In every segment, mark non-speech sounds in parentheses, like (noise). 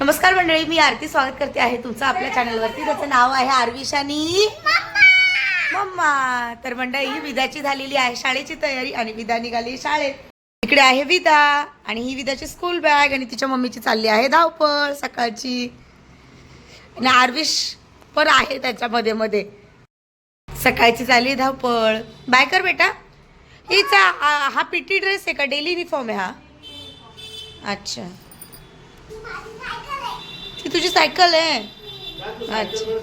नमस्कार मंडळी मी आरती स्वागत करते आहे तुमचं आपल्या चॅनलवरती त्याचं नाव आहे आरविशानी मम्मा. तर मंडळी ही विदाची झालेली आहे शाळेची तयारी आणि विदा निघाली शाळेत. इकडे आहे विदा आणि ही विदाची स्कूल बॅग आणि तिच्या मम्मीची चालली आहे धावपळ सकाळची. आणि आरविश पण आहे त्याच्यामध्ये मध्ये सकाळची चालली धावपळ. बाय कर बेटा. हिचा हा पीटी ड्रेस आहे का? डेली युनिफॉर्म आहे हा. अच्छा. ती तुझी सायकल आहे. अच्छा.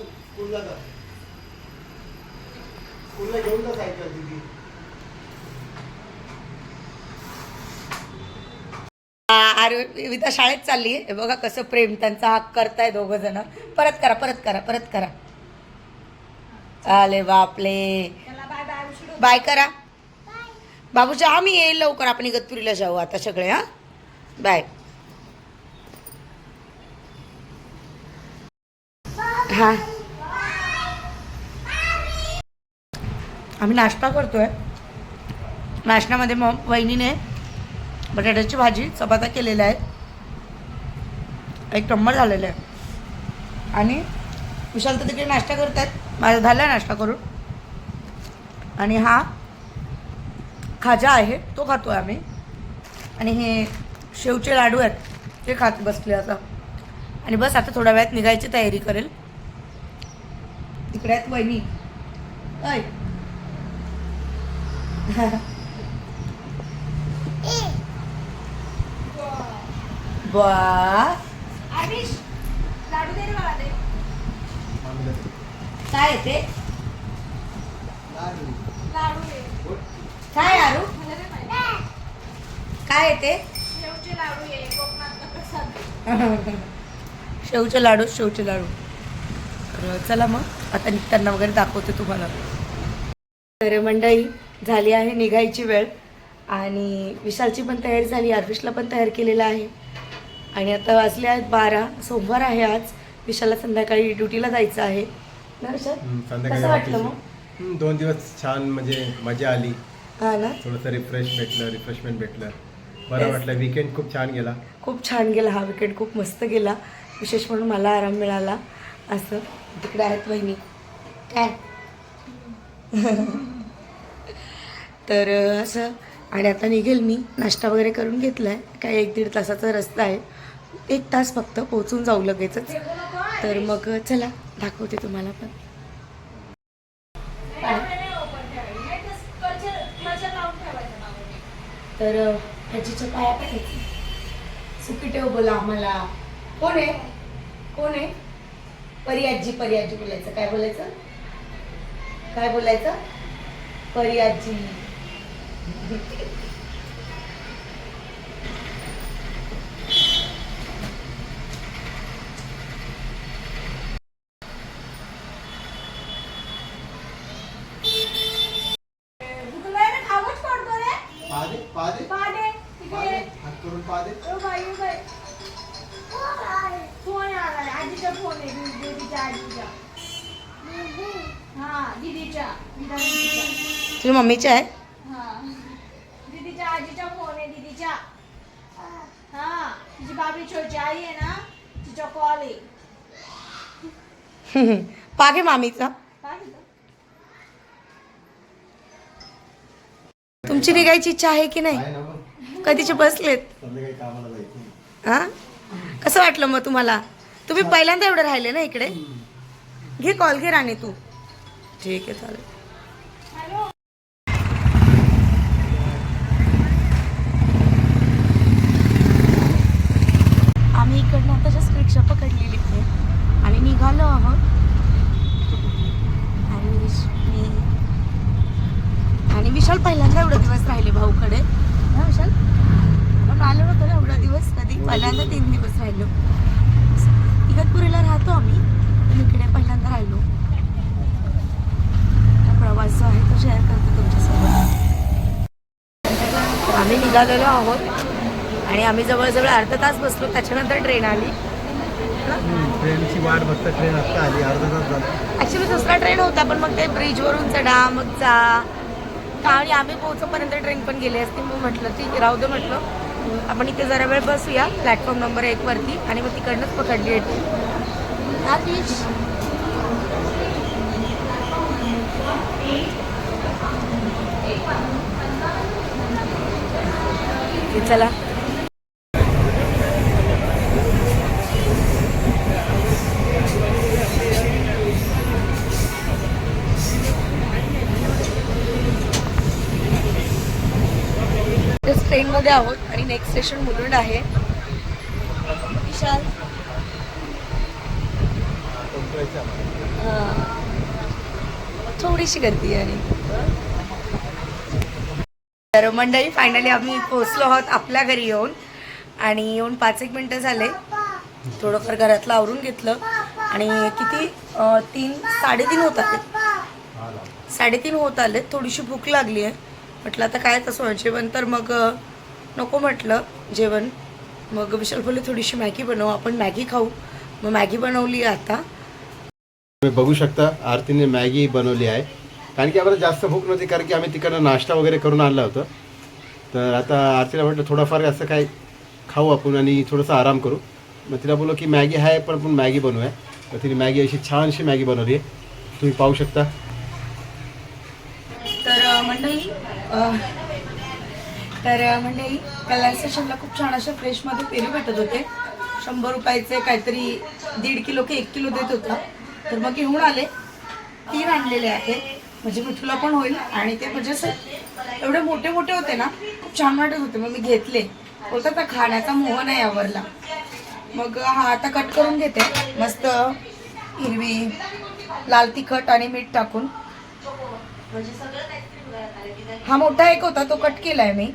अरे विदा शाळेत चालली आहे. बघा कसं प्रेम त्यांचा हाक करताय दोघं जण. परत करा परत करा परत करा. आले बापले. बाय करा. बाबूच्या आम्ही येईल लवकर. आपण इगतपुरीला जाऊ आता सगळे हा? बाय. हा. आम्ही नाश्ता करतोय. नाश्त्यामध्ये मग वहिनीने बटाट्याची भाजी चपात्या केलेल्या आहेत. एक टंबर झालेला आहे. आणि विशाल तर तिकडे नाश्ता करतात माझा झाला नाश्ता करून. आणि हा खाजा आहे तो खातो आहे आम्ही. आणि हे शेवचे लाडू आहेत ते खात बसले आता. आणि बस आता थोड्या वेळात निघायची तयारी करेल. तिकडे आहेत वहिनी. ऐ. बा काय आहे ते? काय आरू काय आहे ते? शेवचे लाडू शेवचे लाडू. तर चला मग आता निघताना वगैरे दाखवते तुम्हाला. तर मंडळी झाली आहे निघायची वेळ. आणि विशालची पण तयारी झाली आरविशला पण तयार केलेलं आहे. आणि आता वाजले आहेत बारा सोमवार आहे आज. विशालला संध्याकाळी ड्युटीला जायचं आहे. ना विशाल? हम्म, कसं संध्याकाळी वाटलं मग? दोन दिवस छान म्हणजे मजा आली. हा ना? थोडंसं रिफ्रेश भेटलं रिफ्रेशमेंट भेटलं. बरं. वाटलं विकेंड खूप छान गेला. खूप छान गेला हा विकेंड खूप मस्त गेला. विशेष म्हणून मला आराम मिळाला. असं. तिकडे आहेत बहिणी काय? तर असं आणि आता निघेल मी. नाश्ता वगैरे करून घेतला आहे काय एक दीड तासाचा रस्ता आहे. एक तास फक्त पोचून जाऊ लगेचच. तर मग चला दाखवते तुम्हाला पण. तर त्याची पाया सुकी ठेव बोला आम्हाला कोण आहे? कोण आहे? परी आजी बोलायचं. काय बोलायचं? काय बोलायचं? परी तुझ्या मम्मीची आहे? दीदीच्या आजीचा फोन आहे दीदीच्या. हा तिची बाबी छोटी आई आहे ना तिचा कॉल आहे. (laughs) पागे मामीचा? तुमची निघायची इच्छा आहे की नाही? कधीचे बसलेत? हा? कसं वाटलं मग तुम्हाला? तुम्ही पहिल्यांदा एवढं राहिले ना इकडे? घे कॉल घे राणे तू. ठीक आहे चालेल. आम्ही इकडनं आता जस्ट रिक्षा पकडलेली आहे आणि निघालो आहोत. आणि विश- मी आणि विशाल पहिल्यांदा एवढे दिवस राहिले भाऊकडे ना विशाल आपण आलो नव्हतो ना एवढा दिवस कधी पहिल्यांदा तीन दिवस राहिलो इगतपुरीला राहतो आम्ही पण इकडे पहिल्यांदा राहिलो हा प्रवास जो आहे तो शेअर करतो तुमच्यासोबत आम्ही निघालेलो आहोत. आणि आम्ही जवळजवळ अर्धा तास बसलो त्याच्यानंतर ट्रेन आली. ट्रेनची वाट बघता ट्रेन आत्ता आली अर्धा तास झाला. ॲक्च्युली दुसरा ट्रेन होता पण मग ते ब्रिजवरून चढा मग जा. आणि आम्ही पोहोचोपर्यंत ट्रेन पण गेली असती मग म्हटलं ती राहू दे म्हटलं. आपण इथे जरा वेळ बसूया प्लॅटफॉर्म नंबर एक वरती आणि मग तिकडनंच पकडली आहे चला. ट्रेनमध्ये आहोत आणि नेक्स्ट स्टेशन मुलुंड आहे. विशाल. हां. थोडीशी गर्दी आहे. आणि तर मंडळी फायनली आम्ही पोहोचलो आहोत आपल्या घरी येऊन. आणि येऊन पाच एक मिनटं झाले. थोडंफार घरातलं आवरून घेतलं. आणि किती अं, तीन साडेतीन होत आले साडेतीन होत आले थोडीशी भूक लागली आहे. म्हटलं आता काय तसं जेवण? तर मग अं, नको म्हटलं जेवण. मग विशाल बोलले थोडीशी मॅगी बनवू. आपण मॅगी खाऊ. मग मॅगी बनवली आता. तुम्ही बघू शकता आरतीने मॅगी बनवली आहे. कारण की आम्हाला जास्त भूक नव्हती कारण की आम्ही तिकडनं नाश्ता वगैरे करून आणला होतं. तर आता आरतीला म्हटलं थोडंफार असं काय खाऊ आपण आणि थोडंसं आराम करू. मग तिला बोललो की मॅगी आहे पण आपण मॅगी बनवूया. तर तिने मॅगी अशी छानशी मॅगी बनवली आहे. तुम्ही पाहू शकता. तर मंडळी तर मंडळी कल्याण स्टेशनला खूप छान अशा फ्रेशमध्ये पेरू भेटत होते. शंभर रुपयाचे काहीतरी दीड किलो की एक किलो देत होता. तर मग घेऊन आले. तीन आणलेले आहेत. म्हणजे मिठूला पण होईल आणि ते म्हणजे असं एवढे मोठे मोठे होते ना खूप छान वाटत होते मग मी घेतले. होता तर खाण्याचा मोह नाही आवरला. मग हा आता कट करून घेते. मस्त हिरवी लाल तिखट आणि मीठ टाकून. हा मोठा एक होता तो कट केलाय मी.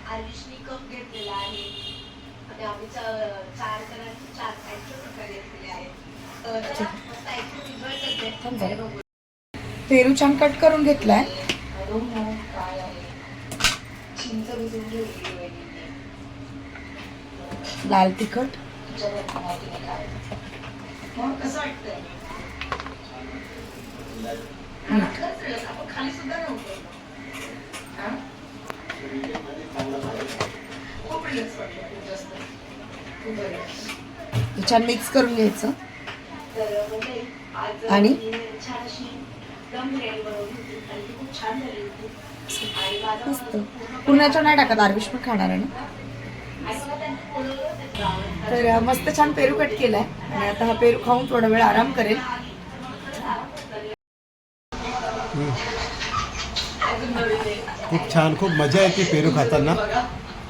पेरू छान कट करून घेतलाय. लाल तिखट. छान मिक्स करून घ्यायचं. आणि? मस्त. पुण्याच्या नाही टाकत आरविश पण खाणार आहे ना? तर मस्त छान पेरू कट केलाय. आणि आता हा पेरू खाऊन थोडा वेळ आराम करेल. खूप छान खूप मजा येते पेरू खाताना.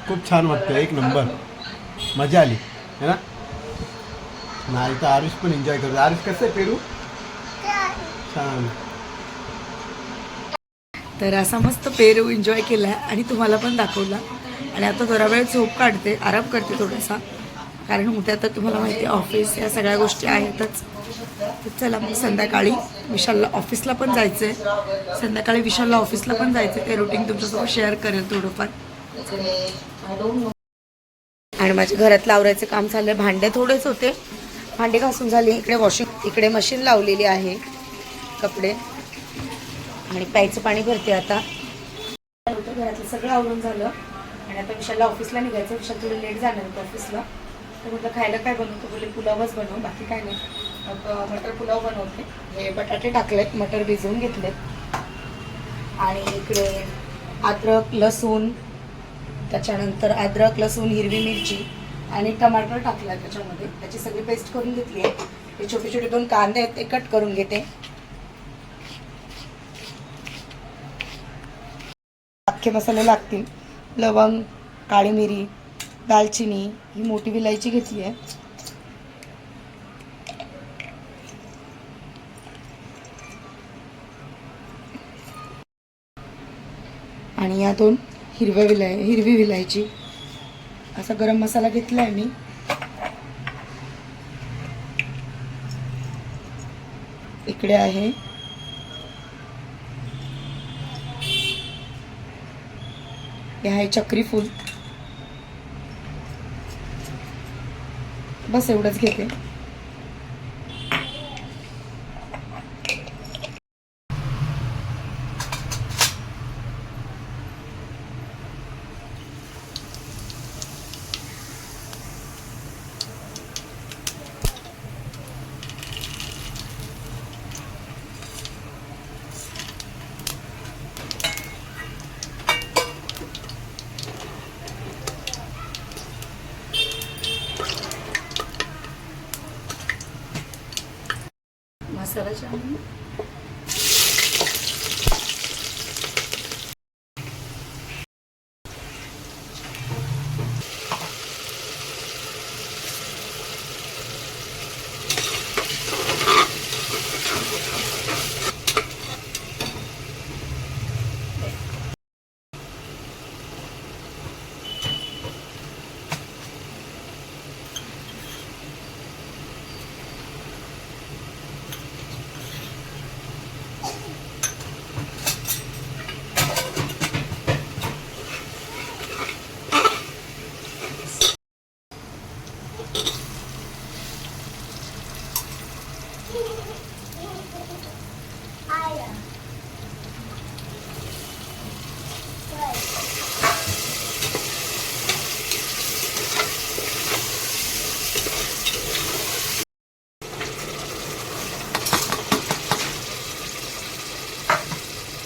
खूप छान वाटतं एक नंबर. मजा आली है ना? नाही तर आरुष पण एन्जॉय करतो. आरुष कसं आहे पेरू? छान. तर असा मस्त पेरू एन्जॉय केला आहे आणि तुम्हाला पण दाखवला. आणि आता थोडा वेळ झोप काढते आराम करते थोडासा. कारण उद्या तर तुम्हाला माहिती आहे ऑफिस या सगळ्या गोष्टी आहेतच. तर चला मग संध्याकाळी विशालला ऑफिसला पण जायचं आहे संध्याकाळी विशालला ऑफिसला पण जायचं आहे ते रुटीन तुमच्यासोबत शेअर करेल थोडंफार. आणि माझ्या घरात लावरायचं काम चाललंय. भांडे थोडेच होते. भांडे घासून झाले. इकडे वॉशिंग इकडे मशीन लावलेली आहे कपडे. आणि प्यायचं पाणी भरते आता. घरातलं सगळं आवरून झालं. आणि आता विशालला ऑफिसला निघायचं विशाल थोडं लेट जाणार होतं ऑफिसला तर म्हटलं खायला काय बनवतो बोलले पुलावच बनव. बाकी काय नाही. मग मटर पुलाव बनवते. हे बटाटे टाकलेत. मटर भिजवून घेतलेत. आणि इकडे अद्रक लसूण त्याच्यानंतर अद्रक लसूण हिरवी मिरची आणि टमाटर टाकला त्याच्यामध्ये. त्याची सगळी पेस्ट करून घेतली आहे. हे छोटे छोटे दोन कांदे आहेत ते कट करून घेते. अख्खे मसाले लागतील. लवंग काळी मिरी दालचिनी ही मोठी विलायची घेतली आहे. आणि या दोन हिरव्या विलाय हिरवी विलायची असा गरम मसाला घेतला आहे मी. इकडे आहे हे आहे चक्री फूल. बस एवढंच घेते. मसाला छान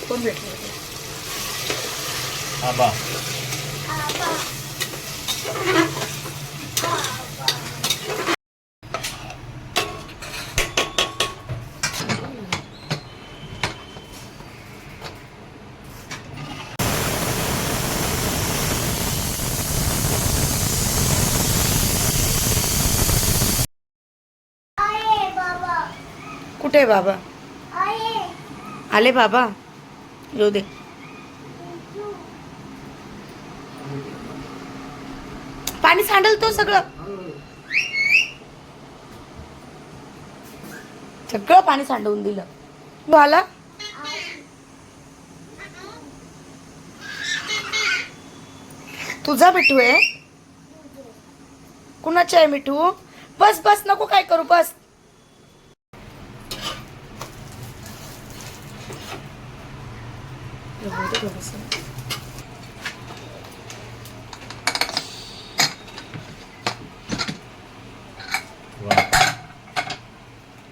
कोण भेटलं होतं? आबा कुठे आहे बाबा? आले बाबा? येऊ दे. पाणी सांडल तो सगळं. सगळं पाणी सांडवून दिलं. तू आला तुझा मिठू आहे? कुणाचा आहे मिठू? बस बस नको काय करू बस. वा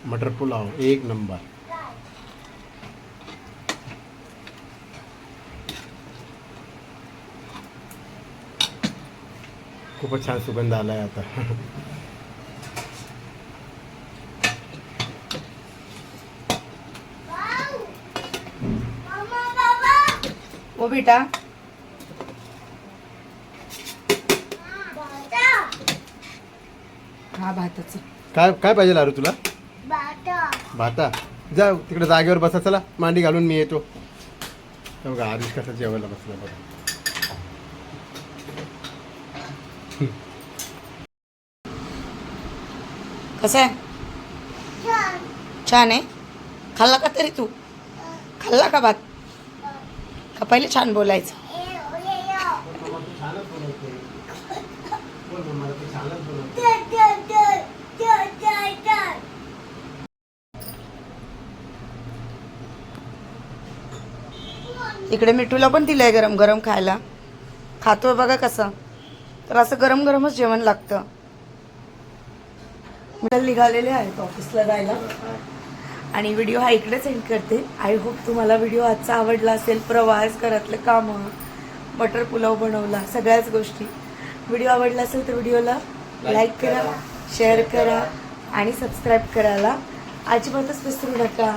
मटर पुलाव एक नंबर। खूपच छान सुगंध आला आहे आता. ओ बेटा. हा भाताचं. काय काय पाहिजे लारू तुला? भाता. जा तिकडे जागेवर बसा चला. मांडी घालून मी येतो. बघा आरुष कसा जेवायला बसला बघा. कसं आहे? छान आहे? खाल्ला का तरी तू? खाल्ला का भात? का पहिले छान बोलायचं. इकडे मिठूला पण दिलंय गरम गरम खायला. खातोय बघा कसं. तर असं गरम गरमच जेवण लागतं. निघालेले आहेत ऑफिसला जायला. आणि व्हिडिओ हा इकडेच एंड करते. आय होप तुम्हाला व्हिडिओ आजचा आवडला असेल. प्रवास घरातलं कामं बटर पुलाव बनवला सगळ्याच गोष्टी. व्हिडिओ आवडला असेल तर व्हिडिओला लाईक करा शेअर करा आणि सबस्क्राईब करायला अजिबातच विसरू नका.